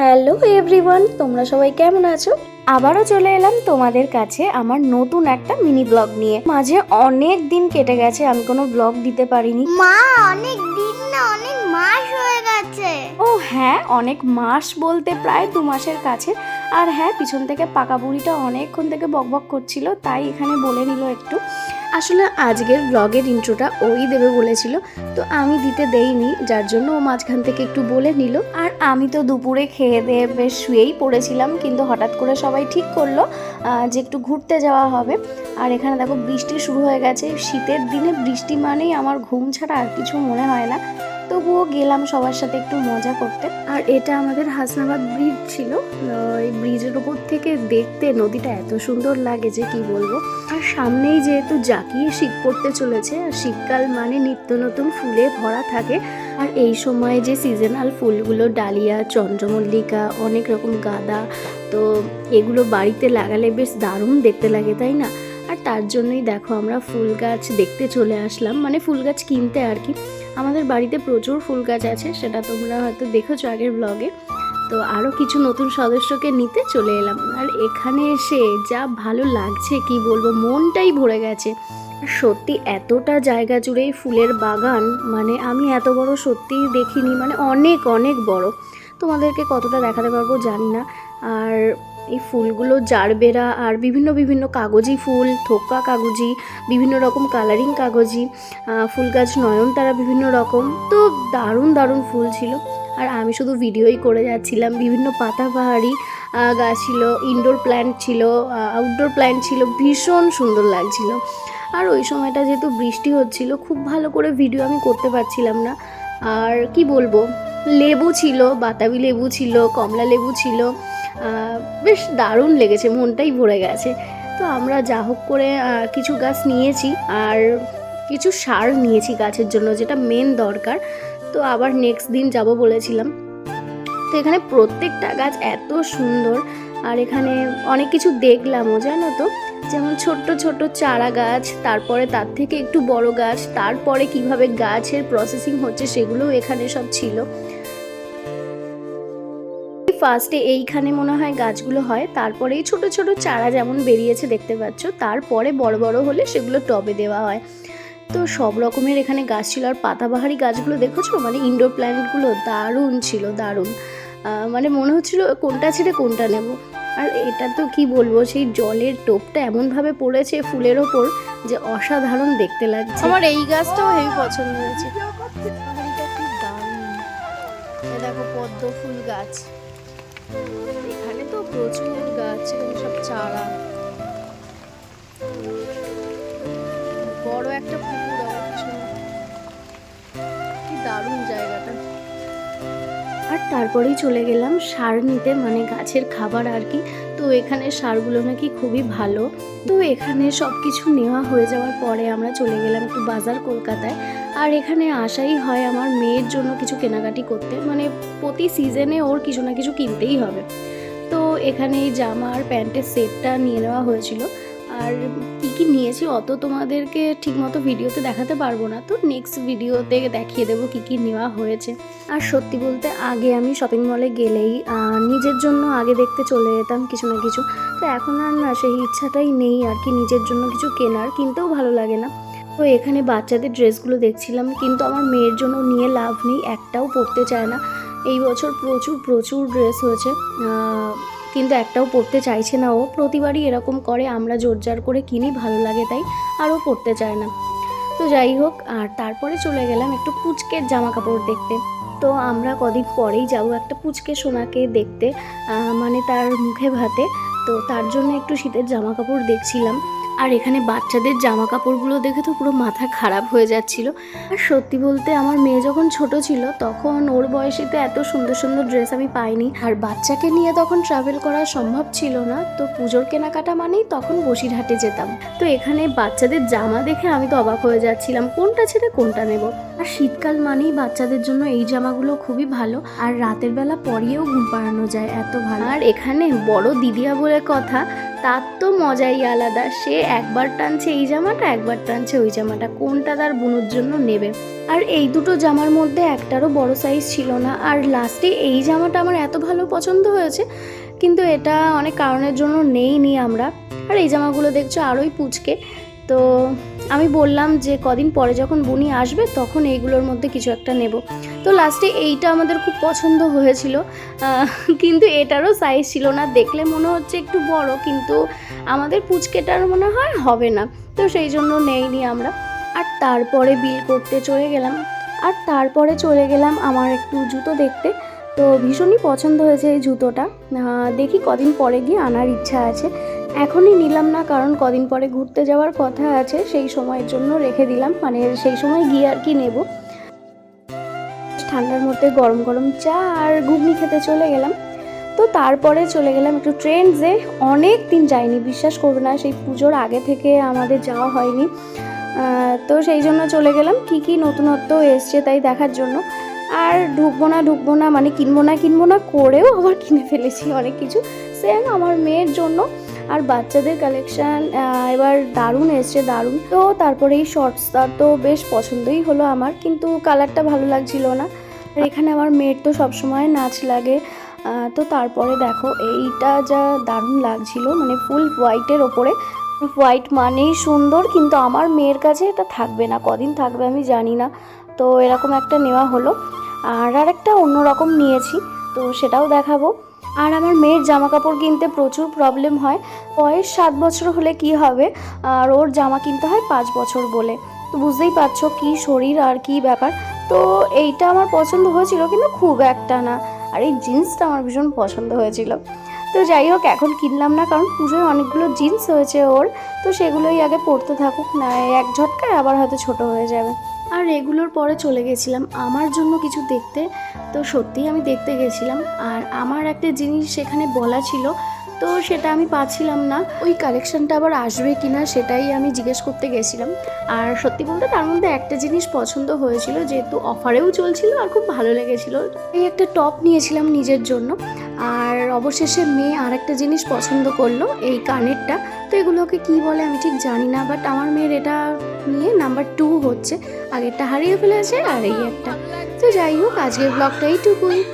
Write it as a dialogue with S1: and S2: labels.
S1: Hello everyone তোমরা সবাই কেমন আছো? আবারও চলে এলাম তোমাদের কাছে আমার নতুন একটা মিনি ব্লগ নিয়ে। মাঝে অনেক দিন কেটে গেছে আমি কোনো ব্লগ দিতে পারিনি।
S2: মা অনেক দিন না অনেক মাস হয়ে গেছে।
S1: ও হ্যাঁ অনেক মাস বলতে প্রায় দু মাসের কাছে। আর হ্যাঁ পিছন থেকে পাকা বুড়িটা অনেকক্ষণ থেকে বকবক করছিল তাই এখানে বলে নিল একটু। আসলে আজকের ব্লগের ইন্ট্রোটা ওই দেবে বলেছিল, তো আমি দিতে দেইনি, যার জন্য ও মাঝখান থেকে একটু বলে নিল। আর আমি তো দুপুরে খেয়ে দেয়ে বেশ শুয়েই পড়েছিলাম, কিন্তু হঠাৎ করে সবাই ঠিক করল যে একটু ঘুরতে যাওয়া হবে। আর এখানে দেখো বৃষ্টি শুরু হয়ে গেছে, শীতের দিনে বৃষ্টি মানেই আমার ঘুম ছাড়া আর কিছু মনে হয় না। তবুও গেলাম সবার সাথে একটু মজা করতে। আর এটা আমাদের হাসনাবাদ ব্রিজ ছিল। এই ব্রিজের উপর থেকে দেখতে নদীটা এত সুন্দর লাগে যে কি বলব। আর সামনেই যেহেতু জাকিয়ে শীত পড়তে চলেছে, আর শীতকাল মানে নিত্য নতুন ফুলে ভরা থাকে। আর এই সময় যে সিজনাল ফুলগুলো ডালিয়া, চন্দ্রমল্লিকা, অনেক রকম গাঁদা, তো এগুলো বাড়িতে লাগালে বেশ দারুণ দেখতে লাগে, তাই না? আর তার জন্যই দেখো আমরা ফুল গাছ দেখতে চলে আসলাম। মানে ফুল গাছ কিনতে আর কি। আমাদের বাড়িতে প্রচুর ফুল গাছ আছে, সেটা তোমরা হয়তো দেখেছ আগের ব্লগে তো আরও কিছু নতুন সদস্যকে নিতে চলে এলাম। আর এখানে এসে যা ভালো লাগছে, কি বলব, মনটাই ভরে গেছে। সত্যি এতটা জায়গা জুড়েই ফুলের বাগান মানে আমি এত বড় সত্যিই দেখিনি মানে অনেক অনেক বড়। তোমাদেরকে কতটা দেখাতে পারব জানি না। আর এই ফুলগুলো জারবেরা আর বিভিন্ন বিভিন্ন কাগজি ফুল থোকা কাগজি বিভিন্ন রকম কালারিং কাগজি ফুল গাছ নয়নতারা বিভিন্ন রকম। তো দারুণ দারুণ ফুল ছিল। আর আমি শুধু ভিডিওই করে যাচ্ছিলাম। বিভিন্ন পাতাবাহারি আহ, গাছ ছিল ইনডোর প্ল্যান্ট ছিল আউটডোর প্ল্যান্ট ছিল ভীষণ সুন্দর লাগছিল। আর ওই সময়টা যেহেতু বৃষ্টি হচ্ছিল খুব ভালো করে ভিডিও আমি করতে পারছিলাম না। আর কি বলব? লেবু ছিল বাতাবি লেবু ছিল কমলা লেবু ছিল বেশ দারুণ লেগেছে, মনটাই ভরে গেছে। তো আমরা যা হোক করে কিছু গাছ নিয়েছি আর কিছু সার নিয়েছি গাছের জন্য, যেটা মেন দরকার। তো আবার নেক্সট দিন যাব বলেছিলাম। তো এখানে প্রত্যেকটা গাছ এত সুন্দর আর এখানে অনেক কিছু দেখলামও, জানো তো? যেমন ছোট্ট ছোট্ট চারা গাছ, তারপরে তার থেকে একটু বড় গাছ, তারপরে কীভাবে গাছের প্রসেসিং হচ্ছে সেগুলোও এখানে সব ছিল। ফার্স্টে এইখানে মনে হয় গাছগুলো হয়, তারপরে এই ছোট ছোট চারা যেমন বেরিয়েছে দেখতে পাচ্ছ, তারপরে বড় বড় হলে সেগুলো টবে দেওয়া হয়। তো সব রকমের এখানে গাছ ছিল, আর পাতাবাহারি গাছগুলো দেখেছ? মানে ইনডোর প্ল্যান্টগুলো দারুণ ছিল, দারুণ। মানে মনে হচ্ছিল কোনটা ছেড়ে কোনটা নেব। আর এটা তো কি বলব, সেই জলের টোপটা এমনভাবে পড়েছে ফুলের ওপর যে অসাধারণ দেখতে লাগছে। আমার এই গাছটাও হেভি পছন্দ হয়েছে। দেখো পদ্ম ফুল গাছ। এখানে তো প্রচুর গাছ, এখানে সব চারা। বড় একটা পুকুর কি দারুণ জায়গাটা। আর তারপরেই চলে গেলাম সার নিতে মানে গাছের খাবার আর কি। তো এখানে সারগুলো নাকি খুবই ভালো। তো এখানে সব কিছু নেওয়া হয়ে যাওয়ার পরে আমরা চলে গেলাম একটু বাজার কলকাতায়। আর এখানে আসাই হয় আমার মেয়ের জন্য কিছু কেনাকাটি করতে। মানে প্রতি সিজনে ওর কিছু না কিছু কিনতেই হবে। তো এখানে এই জামা আর প্যান্টের সেটটা নিয়ে নেওয়া হয়েছিল। আর কি কি নিয়েছি অত তোমাদেরকে ঠিকমতো ভিডিওতে দেখাতে পারব না। তো নেক্সট ভিডিওতে দেখিয়ে দেবো কি কি নেওয়া হয়েছে। আর সত্যি বলতে আগে আমি শপিং মলে গেলেই নিজের জন্য আগে দেখতে চলে যেতাম কিছু না কিছু। তো এখন আর না, সেই ইচ্ছাটাই নেই আর কি নিজের জন্য কিছু কেনার। কিনতেও ভালো লাগে না। তো এখানে বাচ্চাদের ড্রেসগুলো দেখছিলাম, কিন্তু আমার মেয়ের জন্য নিয়ে লাভ নেই, একটাও পরতে চায় না। এই বছর প্রচুর প্রচুর ড্রেস হয়েছে কিন্তু একটাও পরতে চাইছে না ও। প্রতিবারই এরকম করে, আমরা জোর জোরজার করে কিনি, ভালো লাগে তাই আরও ও পরতে চায় না। তো যাই হোক, আর তারপরে চলে গেলাম একটু পুচকের জামা কাপড় দেখতে। তো আমরা কদিন পরেই যাব একটা পুচকে সোনাকে দেখতে মানে তার মুখে ভাতে। তো তার জন্য একটু শীতের জামা কাপড় দেখছিলাম। আর এখানে বাচ্চাদের জামা কাপড়গুলো দেখে তো পুরো মাথা খারাপ হয়ে যাচ্ছিল। আর সত্যি বলতে আমার মেয়ে যখন ছোট ছিল, তখন ওর বয়সেতে এত সুন্দর সুন্দর ড্রেস আমি পাইনি। আর বাচ্চাকে নিয়ে তখন ট্রাভেল করা সম্ভব ছিল না, তো পুজোর কেনাকাটা মানেই তখন বসিরহাটে যেতাম। তো এখানে বাচ্চাদের জামা দেখে আমি তো অবাক হয়ে যাচ্ছিলাম, কোনটা ছেড়ে কোনটা নেব? আর শীতকাল মানেই বাচ্চাদের জন্য এই জামাগুলো খুবই ভালো, আর রাতের বেলা পরিয়েও ঘুম পাড়ানো যায় এত ভালো। আর এখানে বড় দিদিয়া বলে কথা তার তো মজাই আলাদা। সে একবার টানছে এই জামাটা, একবার টানছে ওই জামাটা। কোনটা তার বুনোর জন্য নেবে? আর এই দুটো জামার মধ্যে একটারও বড় সাইজ ছিল না। আর লাস্টে এই জামাটা আমার এত ভালো পছন্দ হয়েছে, কিন্তু এটা অনেক কারণের জন্য নেই নি আমরা। আর এই জামাগুলো দেখছ আরোই পুচকে। তো আমি বললাম যে কদিন পরে যখন বুনি আসবে, তখন এইগুলোর মধ্যে কিছু একটা নেব। তো লাস্টে এইটা আমাদের খুব পছন্দ হয়েছিল। কিন্তু এটারও সাইজ ছিল না। দেখলে মনে হচ্ছে একটু বড়, কিন্তু আমাদের পুচকেটার মনে হয় হবে না। তো সেই জন্য নেইনি আমরা। আর তারপরে বিল করতে চলে গেলাম। আর তারপরে চলে গেলাম আমার একটু জুতো দেখতে। তো ভীষণই পছন্দ হয়েছে এই জুতোটা। দেখি কদিন পরে গিয়ে আনার ইচ্ছা আছে। এখনই নিলাম না, কারণ কদিন পরে ঘুরতে যাওয়ার কথা আছে, সেই সময়ের জন্য রেখে দিলাম মানে সেই সময় গিয়ে আর কি নেব। ঠান্ডার মধ্যে গরম গরম চা আর ঘুগনি খেতে চলে গেলাম। তো তারপরে চলে গেলাম একটু ট্রেন্ডসে অনেক দিন যাইনি, বিশ্বাস করবে না, সেই পুজোর আগে থেকে আমাদের যাওয়া হয়নি। তো সেই জন্য চলে গেলাম, কি কি নতুনত্ব এসছে তাই দেখার জন্য। আর ঢুকবো না ঢুকবো না মানে কিনবো না কিনবো না, করেও আবার কিনে ফেলেছি অনেক কিছু। সেম আমার মেয়ের জন্য। আর বাচ্চাদের কালেকশান এবার দারুণ এসছে, দারুণ। তো তারপরে এই শর্টসটা তো বেশ পছন্দই হলো আমার, কিন্তু কালারটা ভালো লাগছিল না। আর এখানে আমার মেয়ের তো সবসময় নাচ লাগে। তো তারপরে দেখো, এইটা যা দারুণ লাগছিল মানে ফুল হোয়াইটের ওপরে। হোয়াইট মানেই সুন্দর, কিন্তু আমার মেয়ের কাছে এটা থাকবে না, কদিন থাকবে আমি জানি না। তো এরকম একটা নেওয়া হলো। আর আরেকটা অন্যরকম নিয়েছি, তো সেটাও দেখাবো। আর আমার মেয়ের জামা কাপড় কিনতে প্রচুর প্রবলেম হয়। বয়স সাত বছর হলে কি হবে? আর ওর জামা কিনতে হয় পাঁচ বছর বলে। তো বুঝতেই পারছ কি শরীর আর কি ব্যাপার। তো এইটা আমার পছন্দ হয়েছিল কিন্তু খুব একটা না। আর এই জিন্সটা আমার ভীষণ পছন্দ হয়েছিল। তো যাই হোক, এখন কিনলাম না কারণ পুজোয় অনেকগুলো জিন্স হয়েছে ওর। তো সেগুলোই আগে পরতে থাকুক, না এক ঝটকায় আবার হয়তো ছোট হয়ে যাবে। আর এগুলোর পরে চলে গেছিলাম আমার জন্য কিছু দেখতে। তো সত্যিই আমি দেখতে গেছিলাম। আর আমার একটা জিনিস সেখানে বলা ছিল, তো সেটা আমি পাচ্ছিলাম না। ওই কালেকশনটা আবার আসবে কি না সেটাই আমি জিজ্ঞেস করতে গেছিলাম। আর সত্যি বলতে তার মধ্যে একটা জিনিস পছন্দ হয়েছিল, যেহেতু অফারেও চলছিল আর খুব ভালো লেগেছিল। এই একটা টপ নিয়েছিলাম নিজের জন্য। আর অবশেষে মেয়ে আর একটা জিনিস পছন্দ করল, এই কানেরটা। তো এগুলোকে কি বলে আমি ঠিক জানি না বাট আমার মেয়ের এটা নিয়ে নাম্বার টু হচ্ছে। আগেরটা হারিয়ে ফেলেছে আর এই একটা। তো যাই হোক, আজকের ব্লগটা এইটুকুই।